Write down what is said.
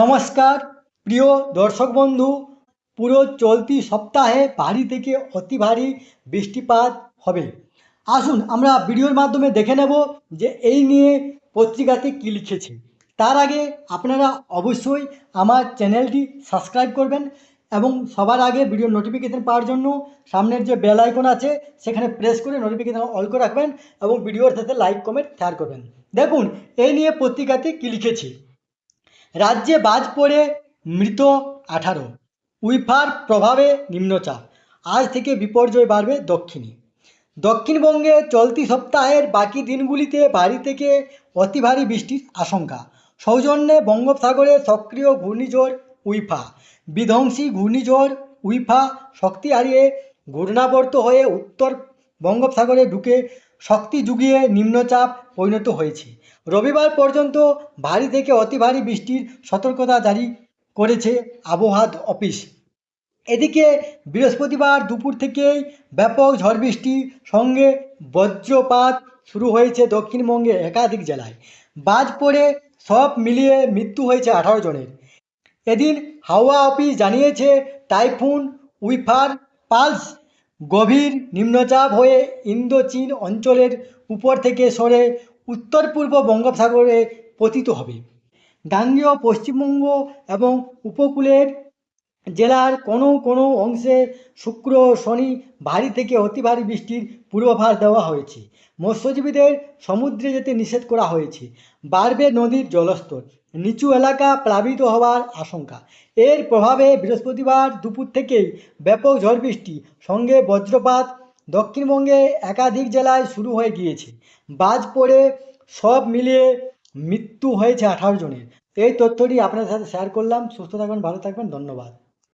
নমস্কার, প্রিয় দর্শক বন্ধু, পুরো চলতি সপ্তাহে ভারী থেকে অতি ভারী বৃষ্টিপাত হবে। আসুন, আমরা ভিডিওর মাধ্যমে দেখে নেব যে এই নিয়ে পত্রিকাতে কী লিখেছে। তার আগে আপনারা অবশ্যই আমার চ্যানেলটি সাবস্ক্রাইব করবেন এবং সবার আগে ভিডিও নোটিফিকেশন পাওয়ার জন্য সামনের যে বেল আইকন আছে, সেখানে প্রেস করে নোটিফিকেশন অল করে রাখবেন এবং ভিডিওর সাথে লাইক কমেন্ট শেয়ার করবেন। দেখুন, এই নিয়ে পত্রিকাতে কী লিখেছে। রাজ্যে বাজ পড়ে মৃত আঠারো। উইফার প্রভাবে নিম্নচাপ। আজ থেকে বিপর্যয় বাড়বে দক্ষিণে। দক্ষিণবঙ্গে চলতি সপ্তাহের বাকি দিনগুলিতে ভারী থেকে অতি ভারী বৃষ্টির আশঙ্কা। সৌজন্যে বঙ্গোপসাগরে সক্রিয় ঘূর্ণিঝড় উইফা। বিধ্বংসী ঘূর্ণিঝড় উইফা শক্তি হারিয়ে ঘূর্ণাবর্ত হয়ে উত্তর বঙ্গোপসাগরে ঢুকে শক্তি জুগিয়ে নিম্নচাপ পরিণত হয়েছে। রবিবার পর্যন্ত ভারী থেকে অতি ভারী বৃষ্টির সতর্কতা জারি করেছে আবহাওয়া অফিস। এদিকে বৃহস্পতিবার দুপুর থেকেই ব্যাপক ঝড় বৃষ্টি সঙ্গে বজ্রপাত শুরু হয়েছে দক্ষিণবঙ্গে একাধিক জেলায়। বাজ পড়ে সব মিলিয়ে মৃত্যু হয়েছে আঠারো জনের। এদিন হাওয়া অফিস জানিয়েছে টাইফুন, উইফার, পালস, গভীর নিম্নচাপ হয়ে ইন্দো চীন অঞ্চলের উপর থেকে সরে উত্তর পূর্ব বঙ্গোপসাগরে পতিত হবে। গাঙ্গেয়, পশ্চিমবঙ্গ এবং উপকূলের জেলার কোনো কোনো অংশে শুক্র শনি ভারী থেকে অতি ভারী বৃষ্টির পূর্বাভাস দেওয়া হয়েছে। মৎস্যজীবীদের সমুদ্রে যেতে নিষেধ করা হয়েছে। বাড়বে নদীর জলস্তর। নিচু এলাকা প্লাবিত হওয়ার আশঙ্কা। এর প্রভাবে বৃহস্পতিবার দুপুর থেকেই ব্যাপক ঝড় বৃষ্টি, সঙ্গে বজ্রপাত দক্ষিণবঙ্গে একাধিক জেলায় শুরু হয়ে গিয়েছে। বাজ পড়ে সব মিলিয়ে মৃত্যু হয়েছে আঠারো জনের। এই তথ্যটি আপনাদের সাথে শেয়ার করলাম। সুস্থ থাকবেন, ভালো থাকবেন, ধন্যবাদ।